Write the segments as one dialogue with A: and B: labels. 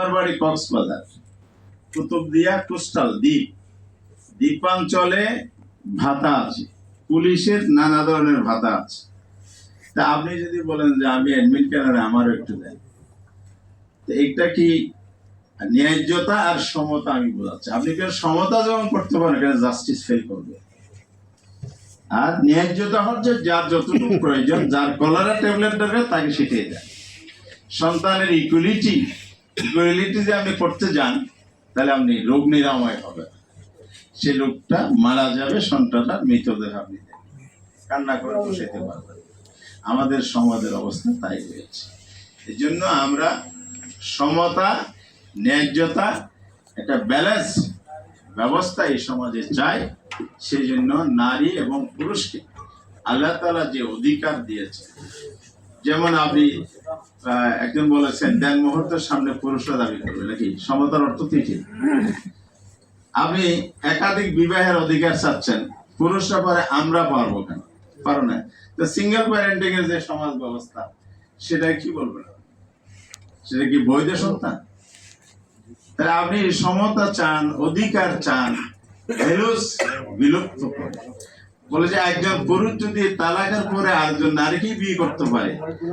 A: আমার বাড়ি কক্সবাজার কুতুবদিয়া কোস্টাল দ্বীপ। দ্বীপাঞ্চলে ভাতা আছে। পুলিশের নানা ধরনের ভাতা আছে। তা আপনি যদি বলেন যে আমি অ্যাডমিট কার্ডে আমারও একটু দেন। তো এটা কি ন্যায্যতা আর সমতা আমি বোঝাচ্ছি। আপনি কেন সমতা যেমন করতে পারেন, এখানে জাস্টিস ফেল করবে। আর ন্যায্যতা হচ্ছে যার যতটুকু প্রয়োজন, যার কলারা ট্যাবলেট দরকার, তাকে শিখিয়ে দেন। সন্তানের ইকুয়ালিটি ইকুয়ালিটি যে আপনি করতে যান, তাহলে আপনি রোগ নিরাময় হবে। সে লোকটা মারা যাবে, সন্তানটা মৃতদেহ আপনি কান্না করে বসাইতে পারবেন আমাদের সমাজের অবস্থা তাই হয়েছে। এই জন্য আমরা সমতা, ন্যায্যতা, একটা ব্যালেন্স ব্যবস্থা এই সমাজে চাই। সেই জন্য নারী এবং পুরুষকে আল্লাহ তালা যে অধিকার দিয়েছে যেমন আপনি একজন বলেছেন দেন মুহূর্তের সামনে পুরুষরা দাবি করবে নাকি? সমতার অর্থ কি আপনি একাধিক বিবাহের অধিকার চাচ্ছেন, পুরুষরা পারে আমরা পারব কেন? পারো না। তো সিঙ্গেল প্যারেন্টিং এর যে সমাজ ব্যবস্থা, সেটা কি বলবেন? সেটা কি বৈধ সন্তান তাহলে আপনি সমতা চান, অধিকার চান, ভ্যালুস বিলুপ্ত বলে যে একজন পুরুষ যদি তালাকের পরে আরেকজন নারীকে বিয়ে করতে পারে,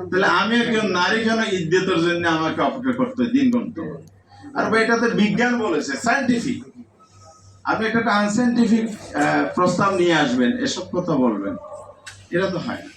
A: তাহলে আমি একজন নারী কেন ইদ্যতের জন্য আমাকে অপেক্ষা করতে দিন হবে? আর ভাই, এটা তো বিজ্ঞান বলেছে সায়েন্টিফিক আপনি একটা আনসাইন্টিফিক প্রস্তাব নিয়ে আসবেন, এসব কথা বলবেন। এটা তো হয় না।